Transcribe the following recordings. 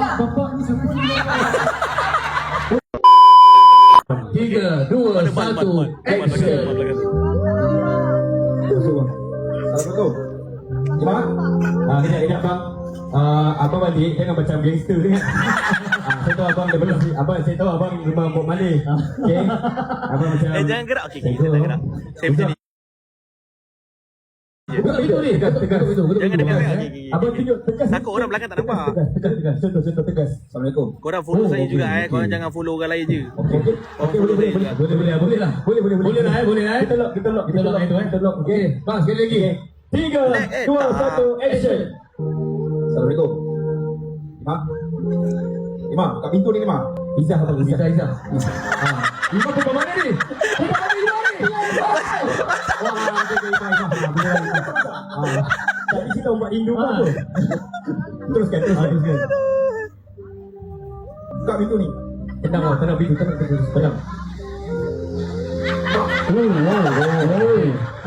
Bapak ni. Tiga, dua, satu, action. Assalamualaikum. Mak? Ah, kejap, kejap bang. Ah, abang balik jangan macam gangster ni. ah, saya tahu abang daripada sini. Abang saya tahu abang rumah Bob Marley. Okey. Abang macam Eh jangan gerak. Okey, okey, saya tak gerak. Saya macam Buka pintu ni. Tegas, tegas. Jangan dekat Eh, okey. Abang tunjuk tegas. Takut orang belakang tak nampak. Tegas, tegas, tegas. Contoh, contoh tegas. Assalamualaikum. Korang follow Oh, saya juga eh. Korang jangan follow orang lain je. Okey, okey. Boleh, boleh, boleh. Boleh, boleh, boleh lah. Boleh, boleh, boleh. Boleh lah, eh, boleh lah, eh. Kita lock, kita lock, Kita lock itu, eh. Kita lock, okey. Bang, sekali lagi. Tiga, dua, satu, action. Assalamualaikum. Imam. Imam, kat pintu ni Imam. Izzah apa? Izzah, Izzah. Ah, Imam perempuan mana ni? Perempuan mana Imam ni? Wah, Imam, Imam. Kita umat Hindu Ah. apa? Teruskan, teruskan. teruskan. Buka pintu ni. Tenang, bang, tenang, pintu, tenang, tenang, tenang. Oh, oh, oh,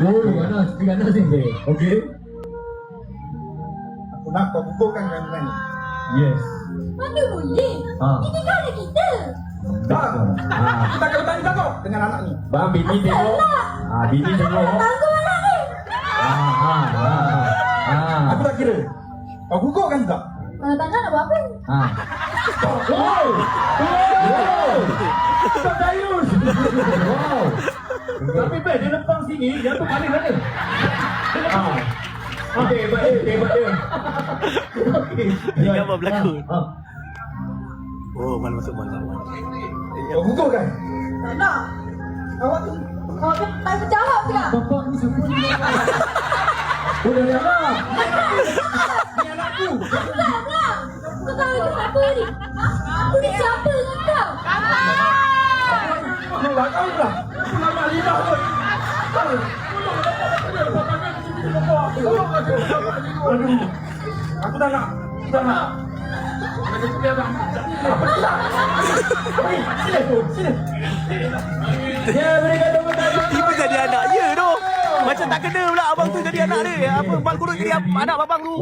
oh, oh, ganas, ganas ni. Okey. Aku nak kau kumpulkan dengan ni. Yes. Mana boleh? Ah. Ini kan ada kita. Tak. Ah, kita akan bertanya kau dengan anak ni. Bang, bini tengok. Ah, bini tengok. Tangguh anak ni. Ah, ah, ah, ah. Aku tak kira. Kau gugurkan tak? Kalau tangan nak buat apa? Ah. Wow! Wow! Dayus! Wow. Tapi best, dia lempang sini, dia tu paling mana? Ah. Okey, hebat dia, hebat dia. Okey. Ingat apa berlakon. Ah. Oh, mal masuk mal. Kau gugurkan? Tak nak. Awak tu. Awak kan tak berjawab juga. Bapak ni sempurna. Boleh dia lah. Ni anakku. Aku tak nak. Kau tahu ni siapa ni? Aku ni siapa dengan kau? Kau lah, kau lah. Aku nak lima tu. Aduh. Aku tak nak. Aku tak nak. Ya, berikan tepuk tangan. Tiba jadi anak je tu. Macam tak kena pula abang tu jadi anak dia. Apa mal kuduk jadi anak abang tu.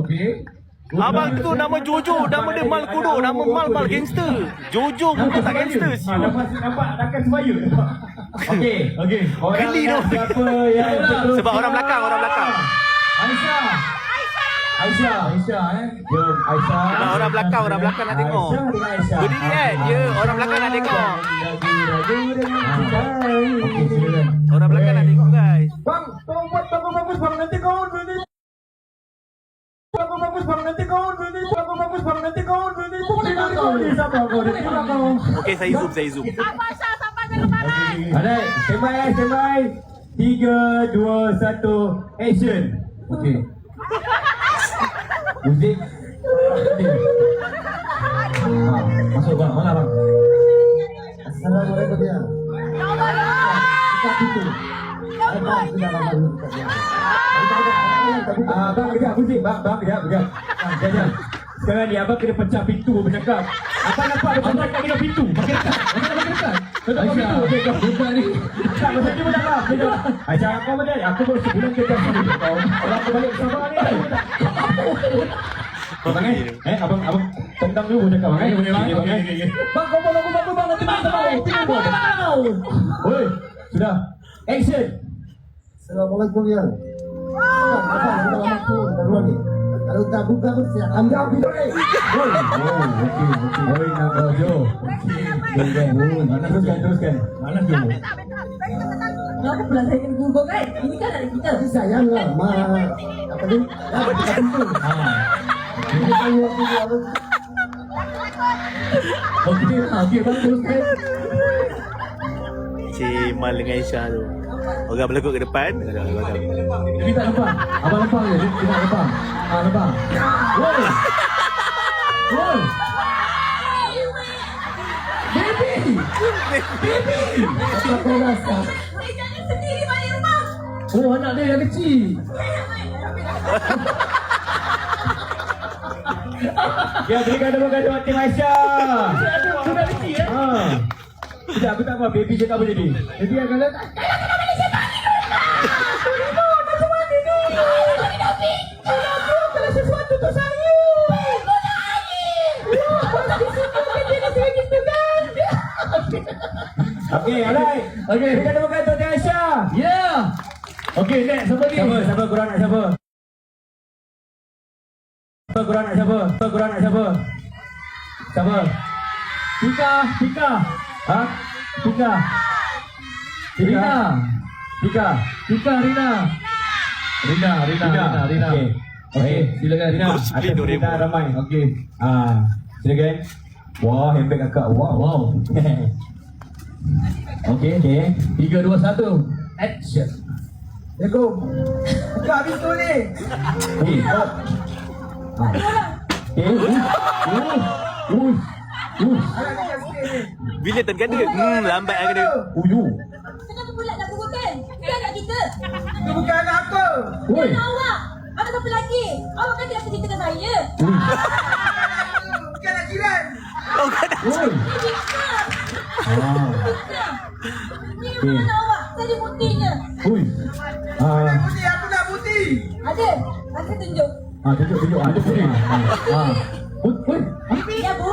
Abang tu nama Jojo, nama dia Mal Kuduk, nama Mal Mal gangster. Jojo pun tak gangster siu. nampak nampak takkan sebaya. Okey, okey. Orang Geli tu. siapa yang Sebab orang belakang, orang belakang. Aisyah. Aisyah, Aisyah eh. Jom Aisyah. Sebab orang belakang, orang belakang nak tengok. Aisyah Aisyah. Berdiri kan? Ya, orang belakang nak tengok. Okey. Orang belakang nak tengok guys. Bang, tolong buat bagus-bagus bang nanti kau nanti. Bagus-bagus bang nanti kau nanti. Bagus-bagus bang nanti kau nanti. Boleh kau ni sabar kau ni kau. Okey, saya zoom, saya zoom. Ada, standby eh, standby. Tiga, dua, satu, action. Okey. Muzik. Masuk bang, mana bang? Assalamualaikum ya. Ah, bang. Bang, bang, kejap, kejap. Ah, kejap. Sekarang ni abang kena pecah pintu bercakap. Abang nampak ada pecah kat pintu. Makin dekat. Makin dekat, dekat. Kau kau. Ni. Tak, masa ni pun tak apa. Kejap. Aisyah, kau. Aku baru sebulan kerja sini. Kau. Kalau aku balik sabar ni. Abang eh, eh, abang, abang tentang dulu cakap bang eh. Boleh, bang. Bang, eh. Bang, kau bawa aku bagus bang nanti bang. Pintu bang. Oi, sudah. Action. Assalamualaikum ya. Abang, sudah tu. Kalau tak buka pun siap ambil video ni. Oh, okey, okey. Oi, nak bojo. Okey. Teruskan, teruskan. Mana tu? Kenapa pula saya kena gugur kan? Ini kan ada kita. Tapi sayang lah, ma. Apa ni? Ah, saya dia apa? Okey, okey bang teruskan. Cik Mal dengan Aisyah tu. Orang berlakon ke depan, ada orang belakang. Tapi tak nampak. Abang nampak ke? Dia tak nampak. Ah, nampak. Woi. Woi. Baby. Apa kau rasa? Saya jangan sendiri balik rumah. Oh, anak dia yang kecil. Ya, berikan tepuk tangan tim Aisyah. Sudah kecil eh? Ha. Sekejap, aku tak apa. Baby cakap apa jadi? Jadi akan. Kalau sesuatu tu saya. Kau nak Okey, alright. Okey. Berikan tepuk tangan Aisyah. Yeah. Okay, next. Siapa ni? Siapa? Siapa korang nak siapa? Siapa korang nak siapa? Siapa korang nak siapa? Siapa? Tika, Tika. Ha? Tika. Tika. Rina. Tika. Tika, Rina. Rina, Rina, Rina, Rina. Okey. Okey, silakan. Rina, Doraemon. permintaan ramai. Okey. Ah, silakan. Wah, handbag kakak. Wow. Wow. Okey, okey. Tiga, dua, satu. Action. Assalamualaikum. Buka habis tu ni. Okey. Oh. Okey. Uh, uh, uh. Sikit ni. Bila tergada? Hmm, lambat lah kena. Uyu. Kenapa pula nak? Bukan anak kita. Itu bukan anak aku. Oi. Anak awak. Anak siapa lagi? Awak kan tidak cerita dengan saya. Bukan anak jiran. Oi. Fitnah. Ah. Fitnah. Ni memang anak awak. Saya buktinya. Ui. Ah, Putih, aku nak putih. Ada. Ada tunjuk. ah tunjuk tunjuk. Ah, tunjuk ni. Ah. Ah. Ui, ui. Ya, Bu.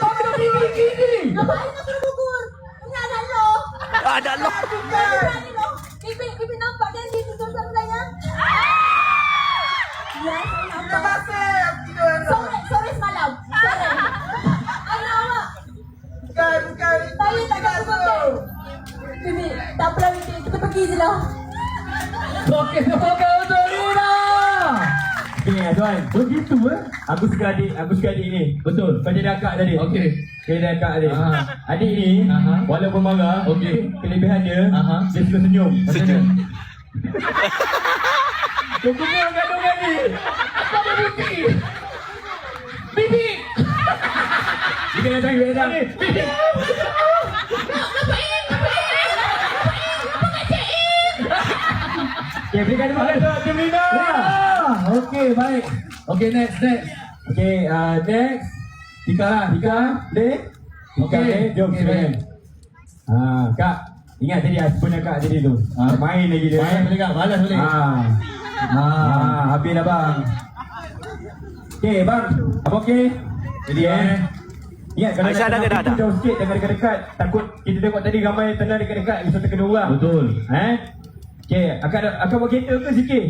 Kau kena bibi gini. Ngapain nak kena gugur? Ini anak lo. Ada lo. Berani Bibi. Okey untuk Rina. Okey, tuan. Begitu eh? Aku suka adik, aku suka adik ni. Betul. Kau jadi akak tadi. Okey. Kau jadi akak tadi. Ah. Adik ni, Aha. walaupun marah, Okey. kelebihan dia, Aha. dia suka senyum. Senyum. Kau kumur kandungan ni. Apa ada bibi? Bibi. Dia kena cari dah. Bibi. Okey, berikan tepuk tangan untuk Tim Rina. Ah, Okey, baik. Okey, next, next. Okey, uh, next. Tika lah, Tika. Tika, Okey. Leh. Jom, Okey, silakan. Ah, Kak. Ingat tadi ah, punya Kak tadi tu. Ah. Main lagi dia. Balas boleh tak? Balas boleh. Ah. Ah. Ah, habis dah bang. Okey, bang. Apa okey? Jadi eh. Ingat kalau Aisyah nak dah ke dah? jauh sikit jangan dekat-dekat. Takut kita tengok tadi ramai tenang dekat-dekat bisa terkena orang. Betul. Eh? Okey, akan akan buat kereta ke sikit?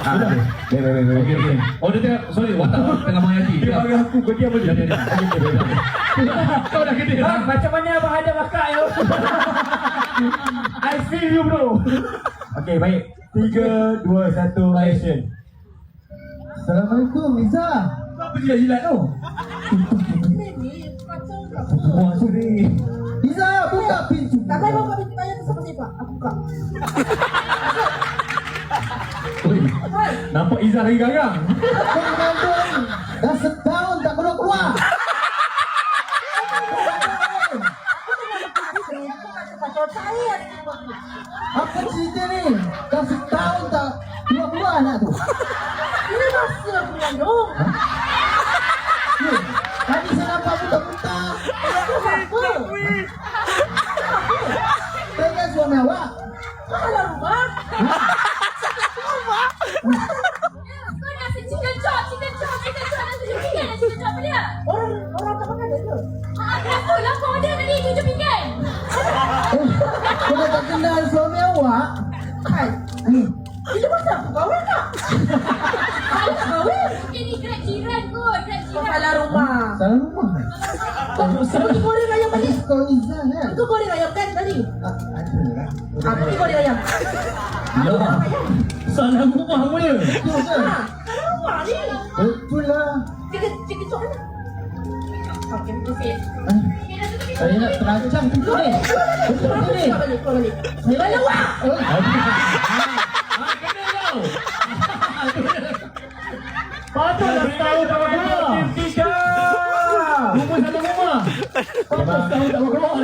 Ah, Sudah. okey. Baik, baik, baik. Okey, okey. Oh, dia tengah, sorry, watak tengah mengaji. Dia bagi aku, kau diam boleh. Kau dah kena. Bang, macam mana abang ada bakar yo? I feel you bro. Okey, baik. 3, 2, 1, action. Assalamualaikum, Iza. Apa jilat-jilat tu? Ini kacau tak? Wah, sorry. Iza, buka pintu. Tak payah buka pintu Aku. Oi, nampak Izzah lagi garang. Aku mengandung. Dah setahun tak keluar-keluar. Kacau saya. Apa cerita ni? Dah setahun tak keluar-keluar anak tu. Ini masa aku mengandung. Pergi goreng ayam. Ya. Salah rumah punya. Betul ke? Salah rumah ni. Betul lah. Chicken, chicken chop mana? Okey, okey. Eh, Saya nak terancam pintu ni. Betul ke ni? Keluar balik, keluar balik. Saya balik awak. Eh, Ah, kena kau. Patut dah tahu tak mau keluar. Tim Tika. Rumah satu rumah. Tak keluar.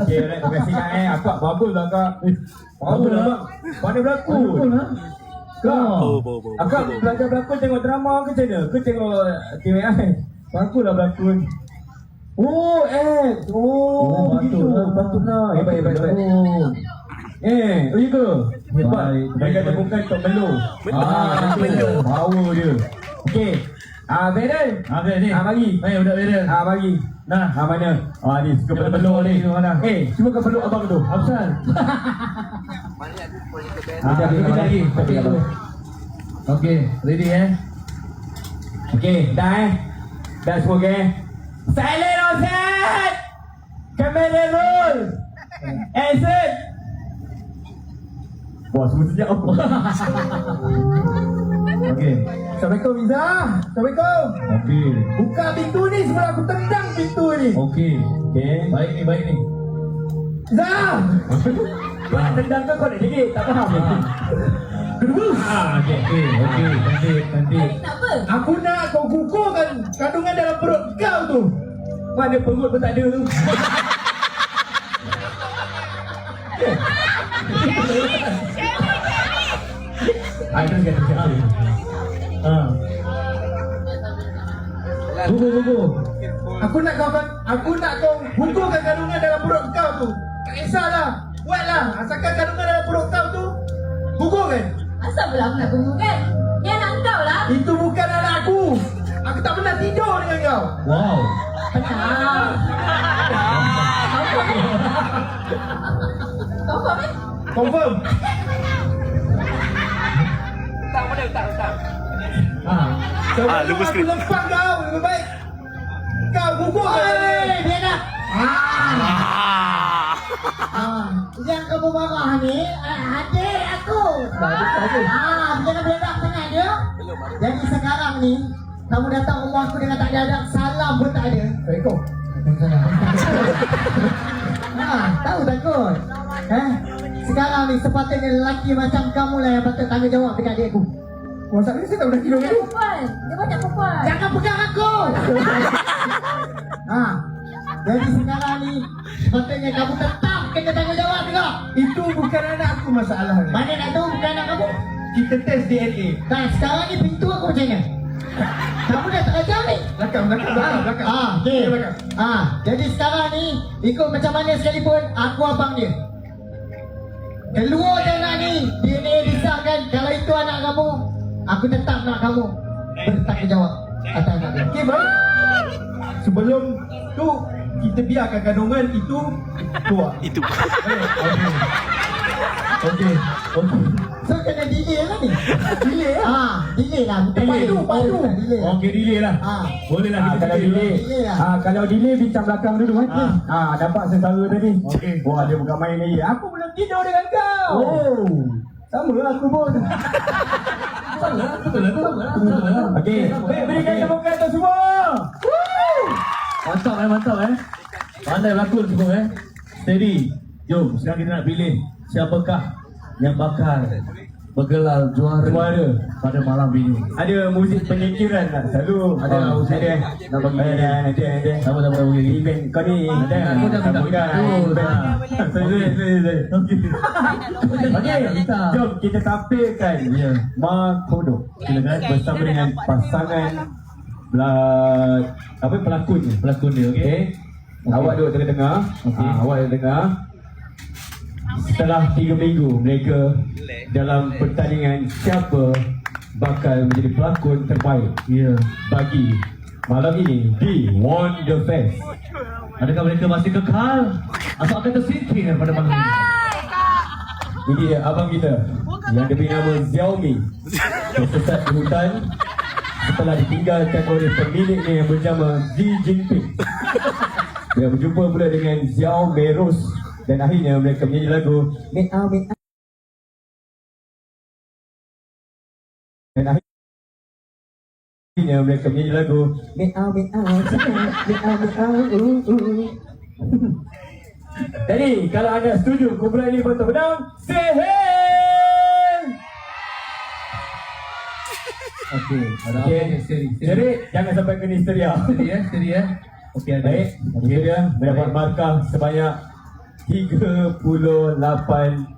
Okey. Terima kasih Kak eh. Akak bagus lah Kak. Eh, bagus lah bang. Mana berlakon? Bo, bo, akak belajar berlakon tengok drama ke macam mana? Ke tengok TVI? Bagus lah berlakon. Oh, eh. Oh, Oh, begitu. lah. Patut lah. Hebat, hebat, hebat. Oh. Eh, oh ya ke? Hebat. Baik, Mereka baik, Tok Melo. Melo. Ah, Melo. Melo. Power dia. Okey. Ah, Beren. Ah, okay, ni. Ah, bagi. Mai budak Beren. Ah, bagi. Nah. Ah, mana? Ah, ni suka Jangan peluk ni. mana? Eh, cuba kau peluk abang tu. Absal. Ah, Sekejap, okey, sekejap lagi. okey, Okey, abang. Okey, ready eh? Okey, dah eh. Dah semua okey. Silent on set. Kamera roll. Action. Wah, semua sejak apa? Okey. Assalamualaikum Iza. Assalamualaikum. Okey. Buka pintu ni sebelum aku tendang pintu ni. Okey. Okey. Baik ni, baik ni. Iza. Kau nak tendang ke kau nak jadi? Tak faham. Ah, okey, okey. Okey, cantik, cantik. Kenapa? Aku nak kau gugurkan kandungan dalam perut kau tu. Mana perut pun tak ada tu. Ah, itu kan cakap. Ah. Gugu, gugu. Aku nak kau aku nak kau gugurkan kandungan dalam perut kau tu. Tak kisahlah. Buatlah. Asalkan kandungan dalam perut kau tu gugurkan. Asal pula aku nak kan? Ni anak kau lah. Itu bukan anak aku. Aku tak pernah tidur dengan kau. Wow. Benar. Kau faham eh? Confirm. Ah. Sebelum Ah, lupa aku skrip. lepas kau, lebih baik kau gugurkan. Hei, dia nak. Ah. Ah, yang kamu marah ni, ah, adik aku. Ah, jangan beledak sangat dia. Jadi sekarang ni, kamu datang rumah aku dengan tak ada adab, salam pun tak ada. Assalamualaikum. Ah, tahu takut. Eh? Sekarang ni sepatutnya lelaki macam kamu lah yang patut tanggung jawab dekat adik aku. Masa ni saya tak pernah tidur Dia perempuan. Dia banyak perempuan. Jangan pegang aku. ah. Jadi sekarang ni sepatutnya kamu tetap kena tanggung jawab juga. Itu bukan anak aku masalahnya. Mana nak tahu bukan anak kamu? Kita test DNA. Nah, sekarang ni pintu aku macam mana? Kamu dah tak ajar ni? Belakang, belakang, belakang, belakang. Ah, okey. Belakang. Ah, jadi sekarang ni ikut macam mana sekalipun aku abang dia. Keluar je anak ni, DNA disahkan kalau itu anak kamu, aku tetap nak kamu bertanggungjawab atas anak dia. Okey, baik. Sebelum tu, kita biarkan kandungan itu keluar. Itu. Okey. Okey. So kena delay lah ni. Delay lah. Ah, delay lah. Delay. padu, padu. Delay. Okey, delay lah. Ah. Boleh lah Ah, kita kalau delay, delay lah. ah, kalau delay bincang belakang dulu eh. Ah. Ah, dapat sesara tadi. Okey. Wah, dia bukan main lagi. Aku belum tidur dengan kau. Oh. Sama lah aku pun. Betul lah, betul lah, betul lah. Betul lah. Okey, Okey, berikan okey. tepuk tangan untuk semua. Mantap eh, mantap eh. Pandai berlakon semua eh. Steady. Jom, sekarang kita nak pilih siapakah yang bakal bergelar juara, Juara. pada malam ini. Ada muzik penyingkiran tak? Selalu ada Ah, muzik ada. dia. Nak bagi ada, dia. ada, ada, ada. Sama sama sama gigi. Event kau ni ada. Aku dah minta minta terus. Sorry, sorry, sorry, sorry. Okey. Jom kita tampilkan Ya. Ma Kodo. Silakan. Bersama dengan pasangan lah, apa pelakon ni? Pelakon dia, okey. Okey. Awak duduk tengah-tengah. Okey. Ah, awak duduk tengah. Setelah tiga minggu mereka dalam pertandingan siapa bakal menjadi pelakon terbaik Ya. bagi malam ini di Wonder Fest. Adakah mereka masih kekal atau akan tersingkir pada malam ini? Ini dia abang kita yang diberi nama Xiaomi. Tersesat di hutan setelah ditinggalkan oleh pemiliknya yang bernama Xi Jinping. Dia berjumpa pula dengan Xiao Meros dan akhirnya mereka menyanyi lagu Meow. Dan akhirnya mereka menyanyi lagu Meow Meow uh, uh. Jadi kalau anda setuju kumpulan ini betul menang, say hey! Okey. Ada apa? Okey, Okey, steady. Steady. Jadi jangan sampai kena histeria. Steady ya, steady ya. Okey, ada. Baik, okay. dia mendapat Baik. markah sebanyak 38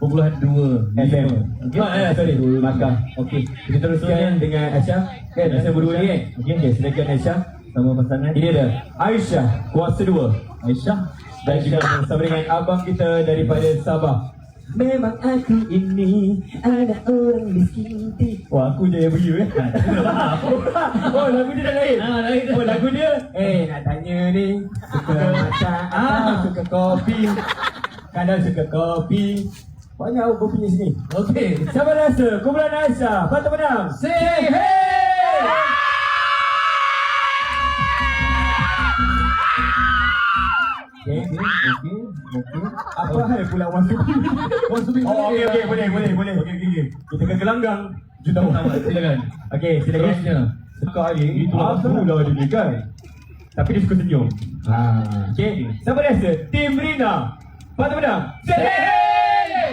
Pukulahan dua FM. Okey. Ah, ya, sorry, markah. Okey. Kita teruskan dengan Aisyah. Kan, Aisyah berdua ni kan? Okey, okay, silakan Aisyah. Sama pasangan. Ini dia, Aisyah, kuasa dua. Aisyah. Dan juga bersama dengan abang kita daripada Sabah. Memang aku ini Anak orang miskin. Ti Wah aku je yang beri eh. Oh lagu dia dah lain? Ah, lain. Oh lagu dia? Eh nak tanya ni. Suka macam ah. Suka kopi? Kadang suka kopi. Banyak aku kopi ni sini. Okey. Siapa rasa? Kumpulan Aisyah Patut menang Say hey Okay, okay, okay, okay. Apa hal pula Wan Subi? Wan Subi Oh, boleh. okey, boleh, boleh, boleh. Okey, okey, okey. Kita ke gelanggang. Juta Sama, silakan. Okey, silakan. Terusnya. Suka Itulah apa lah dia ni kan? Tapi dia suka senyum. Ah. Okey, siapa rasa? Tim Rina. Patut menang. Hey!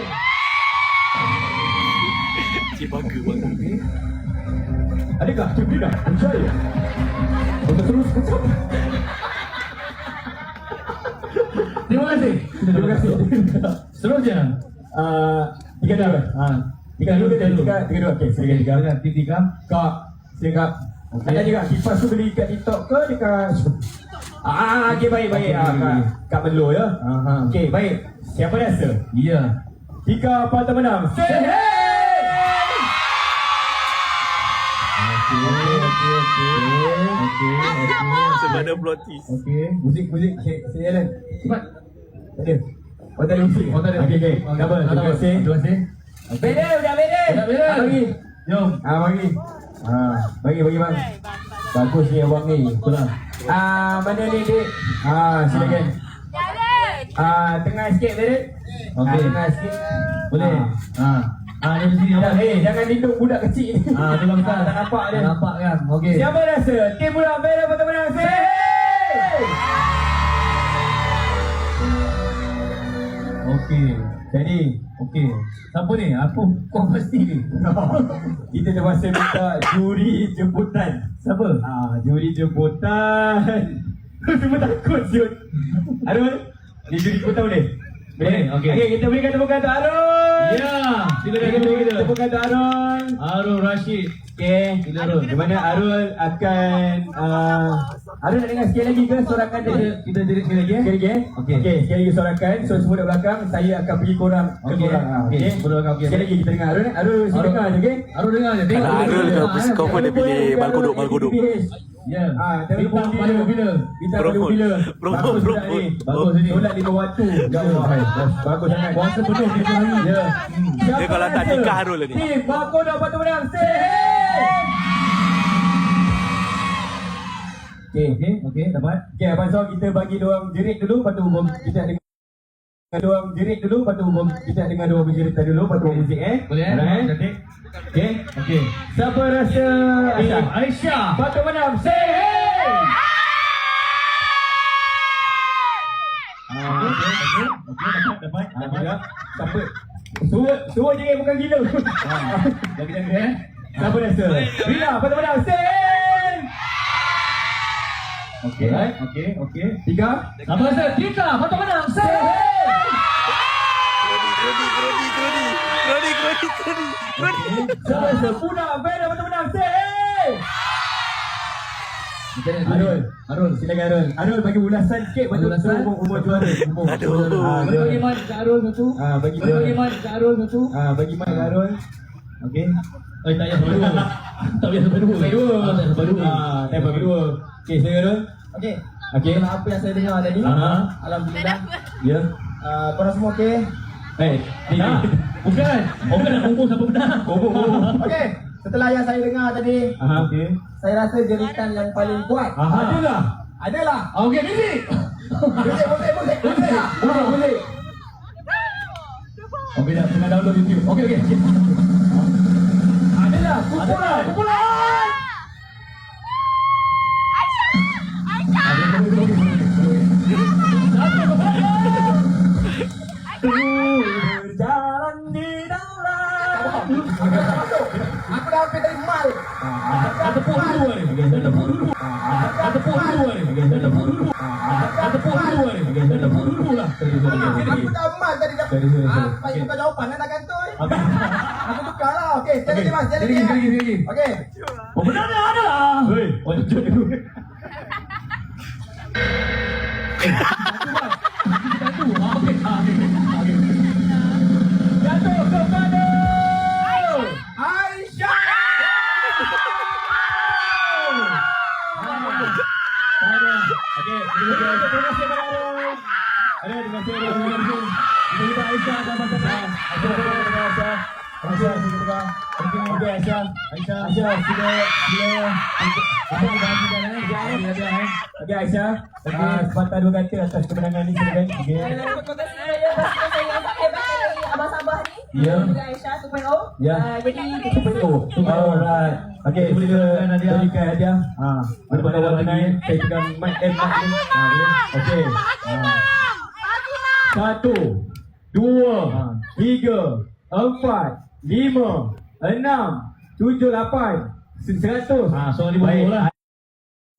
Cik bangga bangga. Adakah Tim Rina percaya? Untuk terus kecap. Terima kasih. Terima kasih. Seterusnya. Ah, tiga dua. Ah. Tiga dua, tiga dua. Tiga dua, okey. Silakan tiga. Silakan tim tiga. Kak, silakan. Okey. Ada juga kipas tu beli kat TikTok ke dekat Ah, okey baik baik. Ah, kat, kat Melo ya. Aha. Okey, baik. Siapa rasa? Ya. Tiga patut menang. Say hey! Okey, okey, okey, okey. Okey, okey. Sebab ada plot twist. Okey. Muzik, muzik. Cik, Cik Alan. Cepat. Muzik. Oh, tak ada. Okey, okey. Tak apa. Terima kasih. Terima kasih. Beda, dah beda. Dah. Ah, Bagi. Jom. Ah, bagi. Ah, bagi, bagi bang. Bagus ni abang ni. Itulah. Ah, mana ni, Dik? Ah, silakan. Ah, tengah sikit, Dik. Ah, Okey. tengah sikit. Boleh. Ah. Ah. Ah, dari sini Dah, awak. eh, jangan lindung budak kecil ni. Ah, tu bang tak nampak dia. Tak nampak kan? Okey. Siapa rasa? Tim budak merah patut menang. Okey. Jadi, Okey. Siapa ni? Apa kau pasti ni? kita terpaksa minta juri jemputan. Siapa? Ah, juri jemputan. Semua takut siut. Arul, ni juri jemputan boleh? Boleh, okey. Okey, kita berikan tepuk tangan untuk Arul. Ya. Silakan Kita kita berikan kita. tepuk tangan untuk Arul. Arul Rashid. Okey. Sila Arul. Di mana Arul akan uh, Arul nak dengar sekali lagi ke sorakan dia? Kita kita jadi sekali lagi eh. Sekali lagi eh? Okey. Okey, sekali lagi sorakan. So semua dekat belakang, saya akan pergi korang ke Okey. korang. Ah, Okey. Okey. Boleh, okey. Sekali lagi kita dengar Arul. eh? Arul, sini Arul. dengar je, okey? Arul dengar je. Tengok. Ah, kau pun dia pilih malkuduk, malkuduk. Ya. Ah, tapi Bintang bila bila? Bintang pada Promote. bila? Promote, Bagus budak promote. ni. Bagus ini. Solat lima waktu. Ya Allah. Bagus sangat. Puasa penuh kita hari. Ya. Dia kalau tak nikah Arul ni. Tim, Bako dah patut menang. Okey, okey. Okey, dapat. Okey, Abang Saw kita bagi dia orang jerit dulu, lepas tu kita dengar dia orang jerit dulu, lepas tu kita dengar dia orang berjerit tadi dulu, lepas tu buat muzik eh. Boleh eh? Cantik. Okey. Okey. Siapa rasa Aisyah. Aisyah? Patut menang. Say hey! Ah, okey, okey. Okey, dapat, dapat. Ah, Dapat. Siapa? Suruh, suruh jerit bukan gila. Ah, Lagi lagi eh. Siapa rasa? Rina, patut menang. Say hey! Okey, Alright. okey, okey. Tiga. Siapa rasa? Kita patut menang. Say hey! Kredi. Kredi, kredi, kredi. Kredi. Siapa rasa? Puna, Vera patut menang. Say hey! Arul, Arul, silakan Arul. Arul bagi ulasan sikit Bagi ulasan. umur, umur juara. Umur. Aduh. Ah, Boleh bagi dia. mic kat Arul satu. Ah, bagi Boleh dia. bagi mic kat Arul satu. Ah, bagi mic kat Arul. Okey. Eh, tak payah sampai dua. Tak payah sampai dua. Ah, Tak payah sampai dua. Ah, tak sampai dua. Okey, silakan Arul. Okey. Okey. Kalau apa yang saya dengar tadi, Aha. alhamdulillah. Ya. Uh, korang semua okey? Eh, ni. Nah, bukan. Oh, bukan nak kumpul siapa benar. Kubur. Okey. Setelah yang saya dengar tadi, Ah, okey. saya rasa jeritan yang paling kuat Ah, adalah. adalah Ah, Okey. Muzik, muzik, muzik, muzik. Boleh, boleh. Okey, dah tengah download YouTube. Okey, okey. Adalah kumpulan. Kumpulan. Tadi dah. Sorry, sorry, sorry. Ah, tukar jawapan kan tak. Aku tukar lah. Okey, sekali lagi mas, sekali Sekali lagi, sekali lagi, lagi. sekali lagi. Okey. Aisyah, sila, sila. Aisyah, bagi dah eh. Jangan ada eh. Okey Aisyah. Ah, sepatah dua kata atas kemenangan ni silakan. Okey. Terima kasih yang ni. Ya. Aisyah 2.0. Ya. Ah, Jadi kita Oh, alright. Okey, Boleh berikan hadiah. Ha, Ada pada orang lain Saya pegang mic eh mic ni Ha Okey. Satu Dua Tiga Empat Lima Enam Tujuh Lapan. Seratus. Ha, soalan di bawah lah.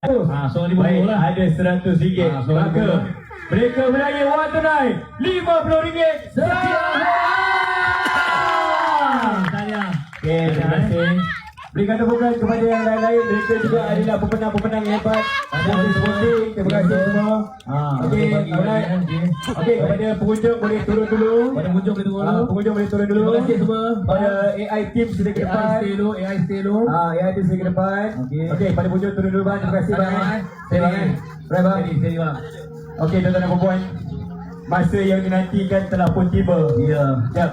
Seratus Ha, di bawah Baik, lah. ada seratus ringgit. Ha, di Maka bawah. Mereka menangis wang tunai Lima puluh ringgit. Tanya. Okey, terima kasih Berikan tepukan kepada yang lain-lain Mereka juga adalah pemenang-pemenang yang hebat Terima kasih semua Ha, Okey, bagi alright bagi. Okey, kepada pengunjung boleh turun dulu Pada pengunjung kita dulu. Ah, Pengunjung boleh turun dulu Terima kasih semua. Pada AI team sila ke depan AI stay dulu, AI stay dulu. Ah, AI team sila ke depan Okey. Okey, pada pengunjung turun dulu bang Terima kasih bang. Terima kasih bang Steady, steady bang. Okey, tuan-tuan dan puan Masa yang dinantikan telah pun tiba Ya. Sekejap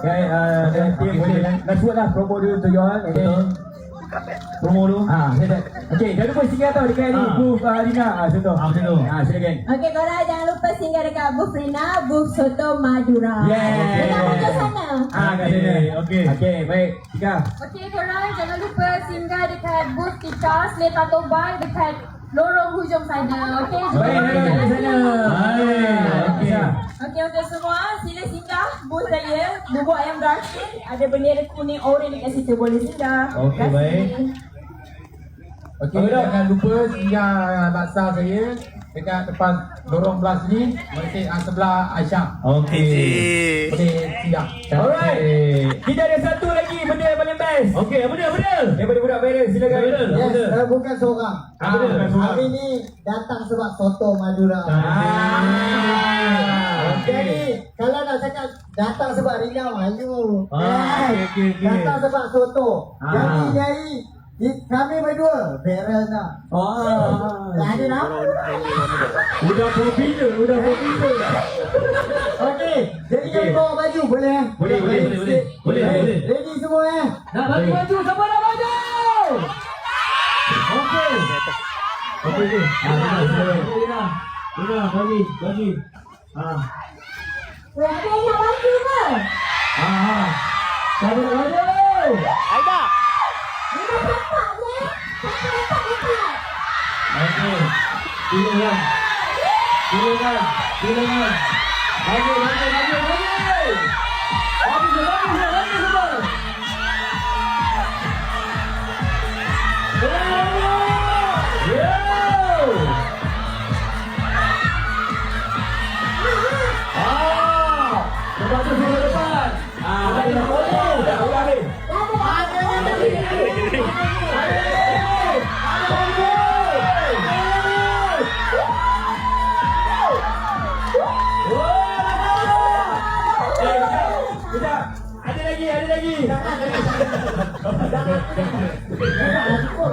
Ya, uh, dan Okey, team boleh okey. Let's buat lah promo dulu untuk you all okay. Betul. Promo dulu. Ah, saya Okey, jangan lupa singgah tau dekat ni Ah. Booth uh, Rina Ah, contoh Ah, macam tu. Ah, silakan Okey, korang jangan lupa singgah dekat booth Rina, booth Soto Madura. Yeah. Kita muncul sana. Ah, kat sana Okey. Okey, baik Tika Okey, korang jangan lupa singgah dekat booth kita, Seletato Bar dekat lorong hujung sana. Okey, Baik, baik, di sana. Baik, okey. Okey, okey semua, sila singgah booth saya, bubuk ayam Garfield. Ada bendera kuning oren dekat situ, boleh singgah. Okey, baik. Okey, jangan lupa singgah laksa saya dekat depan lorong belah sini, masih ah, sebelah Aisyah. Okey. Boleh singgah. Alright Kita ada satu lagi benda yang paling best Okey, apa dia? Apa dia? Daripada budak viral, silakan Viral. Yes, saya bukan seorang. Ah, bukan seorang. Hari ni datang sebab soto Madura. Ah, Jadi, kalau nak cakap datang sebab Rina malu. Ah, Eh, okey, okey. Datang sebab soto. Ah. Jadi, jadi di- kami berdua viral nak. Oh, Tak ada nama. Udah popular, udah popular Okey, jadi kami bawa baju boleh eh? Boleh, boleh, boleh, boleh. Boleh, boleh. Ready semua eh? Nak bagi baju, siapa nak baju? Okey Okey, okey Ah, Rina, silakan Rina, Rina, bagi, bagi Ah, Weh, ada yang nak bantu ke? ah, ah Siapa nak baju? Aida. Rina nampak je. Siapa letak dekat? Okey Silakan Silakan Silakan Bagi, bagi, bagi, bagi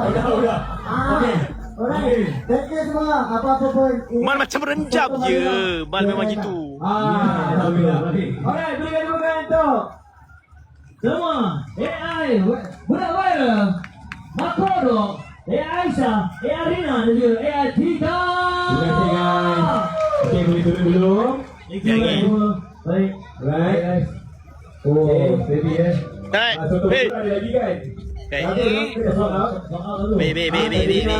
Okey. Alright, thank you semua. Apa-apa pun. Mal macam renjap je. Mal memang gitu. Ah, alhamdulillah. Alright, berikan tepuk tangan untuk semua AI budak viral Makodo AI Aisyah AI Rina dan juga AI Tika terima kasih guys boleh turun dulu Lagi, lagi. baik guys oh steady eh Right. Ah, Hey. baik. Terima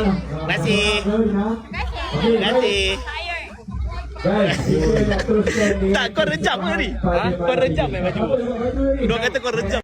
kasih. Terima kasih. Guys, kita nak teruskan dengan Tak, kau rejam ke ni? Ha? Kau rejam eh baju? Dua kata kau rejam.